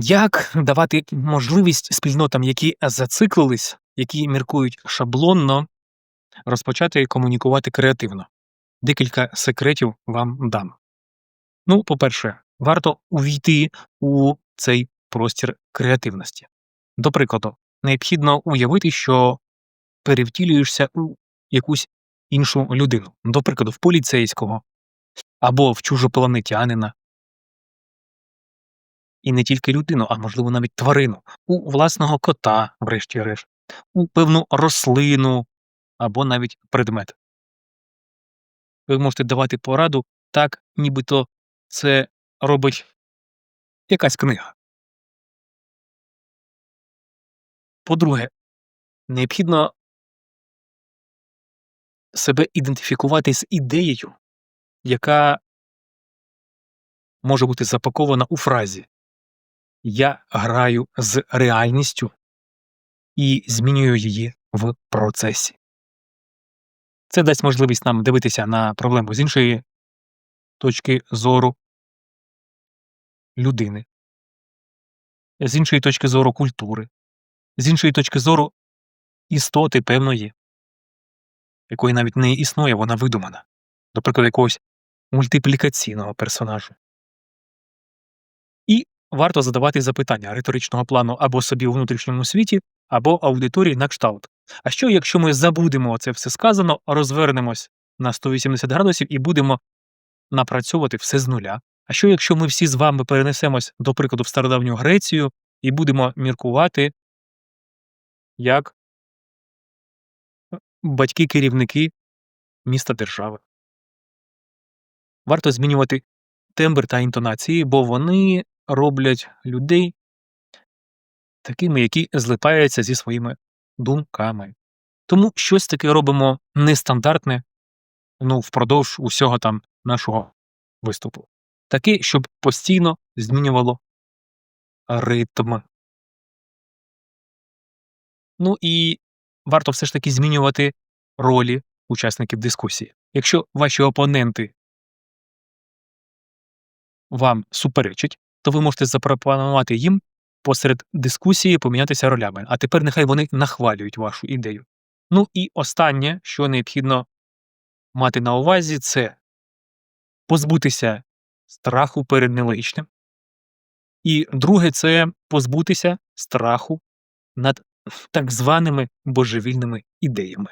Як давати можливість спільнотам, які зациклились, які міркують шаблонно, розпочати комунікувати креативно? Декілька секретів вам дам. Ну, по-перше, варто увійти у цей простір креативності. До прикладу, необхідно уявити, що перевтілюєшся у якусь іншу людину, до прикладу, в поліцейського або в чужопланетянина. І не тільки людину, а можливо навіть тварину, у власного кота, врешті-решт, у певну рослину або навіть предмет. Ви можете давати пораду так, нібито це робить якась книга. По-друге, необхідно себе ідентифікувати з ідеєю, яка може бути запакована у фразі Я граю з реальністю і змінюю її в процесі. Це дасть можливість нам дивитися на проблему з іншої точки зору людини, з іншої точки зору культури, з іншої точки зору істоти певної, якої навіть не існує, вона видумана, до якогось мультиплікаційного персонажу. Варто задавати запитання риторичного плану або собі у внутрішньому світі, або аудиторії на кшталт. А що, якщо ми забудемо це все сказано, розвернемось на 180 градусів і будемо напрацьовувати все з нуля? А що, якщо ми всі з вами перенесемось, до прикладу, в стародавню Грецію і будемо міркувати, як батьки-керівники міста держави? Варто змінювати тембр та інтонації, бо вони роблять людей такими, які злипаються зі своїми думками. Тому щось таке робимо нестандартне ну, впродовж усього там нашого виступу. Таке, щоб постійно змінювало ритм. Ну і варто все ж таки змінювати ролі учасників дискусії. Якщо ваші опоненти вам суперечать, то ви можете запропонувати їм посеред дискусії помінятися ролями, а тепер нехай вони нахвалюють вашу ідею. Ну і останнє, що необхідно мати на увазі, це позбутися страху перед нелогічним. І друге це позбутися страху над так званими божевільними ідеями.